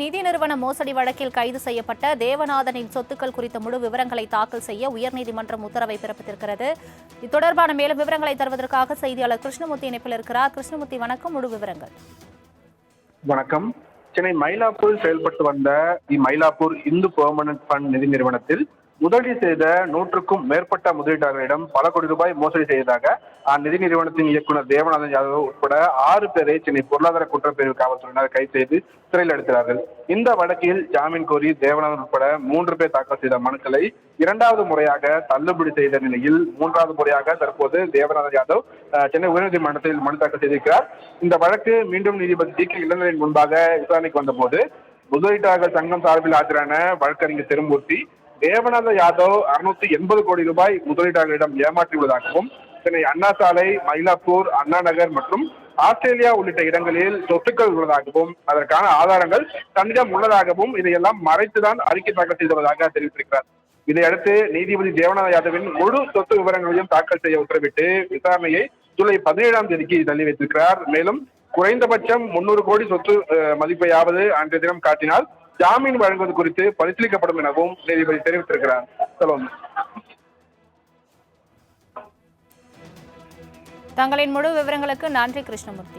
நிதி நிறுவன மோசடி வழக்கில் கைது செய்யப்பட்ட தேவநாதனின் சொத்துக்கள் குறித்த முழு விவரங்களை தாக்கல் செய்ய உயர்நீதிமன்றம் உத்தரவை பிறப்பித்திருக்கிறது. இது தொடர்பான மேலும் விவரங்களை தருவதற்காக செய்தியாளர் கிருஷ்ணமூர்த்தி இணைப்பில் இருக்கிறார். கிருஷ்ணமூர்த்தி வணக்கம். முழு விவரங்கள். வணக்கம். சென்னை மயிலாப்பூரில் செயல்பட்டு வந்த இம்மயிலாப்பூர் இந்து பெர்மனன்ட் ஃபண்ட் நிதி நிறுவனத்தில் முதலீடு செய்த நூற்றுக்கும் மேற்பட்ட முதலீட்டாளர்களிடம் பல கோடி ரூபாய் மோசடி செய்ததாக அந்நிதி நிறுவனத்தின் இயக்குனர் தேவநாதன் யாதவ் உட்பட ஆறு பேரை சென்னை பொருளாதார குற்றப்பிரிவு காவல்துறையினர் கைது செய்து சிறையில் அடைத்தார்கள் இந்த வழக்கில் ஜாமீன் கோரி தேவநாதன் உட்பட மூன்று பேர் தாக்கல் செய்த மனுக்களை இரண்டாவது முறையாக தள்ளுபடி செய்த நிலையில் மூன்றாவது முறையாக தற்போது தேவநாதன் யாதவ் சென்னை உயர்நீதிமன்றத்தில் மனு தாக்கல் செய்திருக்கிறார். இந்த வழக்கு மீண்டும் நீதிபதி டி கே இளநிலையின் முன்பாக விசாரணைக்கு வந்தபோது முதலீட்டாளர்கள் சங்கம் சார்பில் ஆஜரான வழக்கறிஞர் திருமூர்த்தி தேவநாத யாதவ் அறுநூத்தி எண்பது கோடி ரூபாய் முதலீட்டாளர்களிடம் ஏமாற்றியுள்ளதாகவும் சென்னை அண்ணா சாலை மயிலாப்பூர் அண்ணா நகர் மற்றும் ஆஸ்திரேலியா உள்ளிட்ட இடங்களில் சொத்துக்கள் உள்ளதாகவும் அதற்கான ஆதாரங்கள் தன்னிடம் உள்ளதாகவும் இதையெல்லாம் மறைத்துதான் அறிக்கை தாக்கல் செய்துள்ளதாக தெரிவித்திருக்கிறார். இதையடுத்து நீதிபதி தேவநாத யாதவின் முழு சொத்து விவரங்களையும் தாக்கல் செய்ய உத்தரவிட்டு விசாரணையை ஜூலை பதினேழாம் தேதிக்கு தள்ளி வைத்திருக்கிறார். மேலும் குறைந்தபட்சம் முன்னூறு கோடி சொத்து மதிப்பையாவது அன்றைய தினம் காட்டினால் ஜாமீன் வழங்குவது குறித்து பரிசீலிக்கப்படும் எனவும் நீதிபதி தெரிவித்திருக்கிறார். சொல்லுங்க. தங்களின் முழு விவரங்களுக்கு நன்றி கிருஷ்ணமூர்த்தி.